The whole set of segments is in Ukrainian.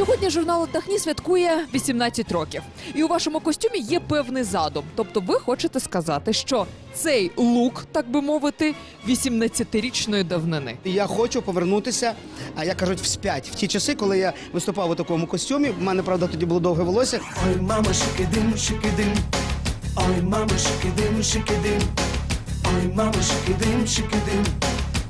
Сьогодні журнал «Отдохні» святкує 18 років, і у вашому костюмі є певний задум. Тобто, ви хочете сказати, що цей лук, так би мовити, 18-річної давнини. Я хочу повернутися, а як кажуть, вспять. В ті часи, коли я виступав у такому костюмі, в мене правда тоді було довге волосся. Ой, мама, шикидим, шикидим. Ой, мама, шикидим, шикидим. Ой, мама, шикидим, шикидим.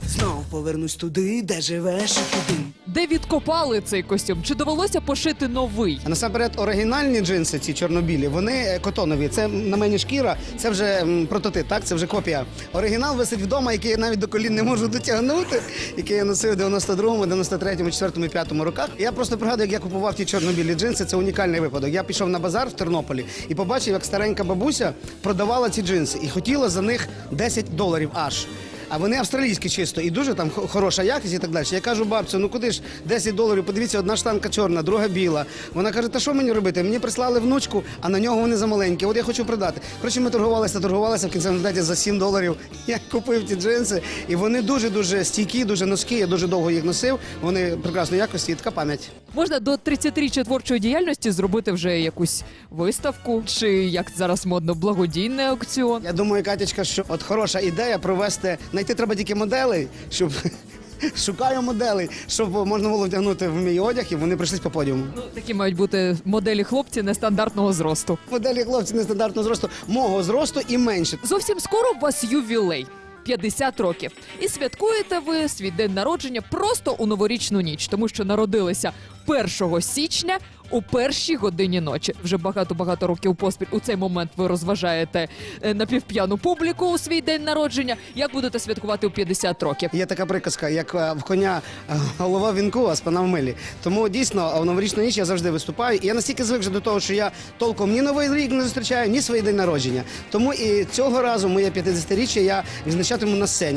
Знов повернусь туди, де живе шикидим. Де відкопали цей костюм? Чи довелося пошити новий? А насамперед, оригінальні джинси, ці чорнобілі, вони котонові. Це на мені шкіра, це вже прототип, так? Це вже копія. Оригінал висить вдома, який я навіть до колін не можу дотягнути, який я носив у 92-му, 93-му, 4-му 5-му роках. Я просто пригадую, як я купував ті чорнобілі джинси. Це унікальний випадок. Я пішов на базар в Тернополі і побачив, як старенька бабуся продавала ці джинси і хотіла за них 10 доларів аж. А вони австралійські чисто і дуже там хороша якість і так далі. Я кажу, бабцю, ну куди ж 10 доларів? Подивіться, одна штанка чорна, друга біла. Вона каже, та що мені робити? Мені прислали внучку, а на нього вони замаленькі. От я хочу продати. Коротше, ми торгувалися, торгувалися в кінцевому результаті за 7 доларів. Я купив ті джинси, і вони дуже дуже стійкі, дуже носки. Я дуже довго їх носив. Вони прекрасної якості і така пам'ять. Можна до 30-річчя творчої діяльності зробити вже якусь виставку, чи як зараз модно, благодійний аукціон. Я думаю, Катячка, що от хороша ідея провести. Знайти треба тільки моделей, щоб. Шукаю моделей, щоб можна було вдягнути в мій одяг, і вони прийшли по подіуму. Ну, такі мають бути моделі хлопці нестандартного зросту. Моделі хлопці нестандартного зросту, мого зросту і менше. Зовсім скоро у вас ювілей. 50 років. І святкуєте ви свій день народження просто у новорічну ніч, тому що народилися 1 січня у першій годині ночі. Вже багато-багато років поспіль у цей момент ви розважаєте е, напівп'яну публіку у свій день народження. Як будете святкувати у 50 років? Є така приказка, як е, в коня е, голова вінку, а спина в милі. Тому дійсно в новорічну ніч я завжди виступаю. І я настільки звик вже до того, що я толком ні новий рік не зустрічаю, ні свій день народження. Тому і цього разу моє 50-річчя я відзначатиму на сцені.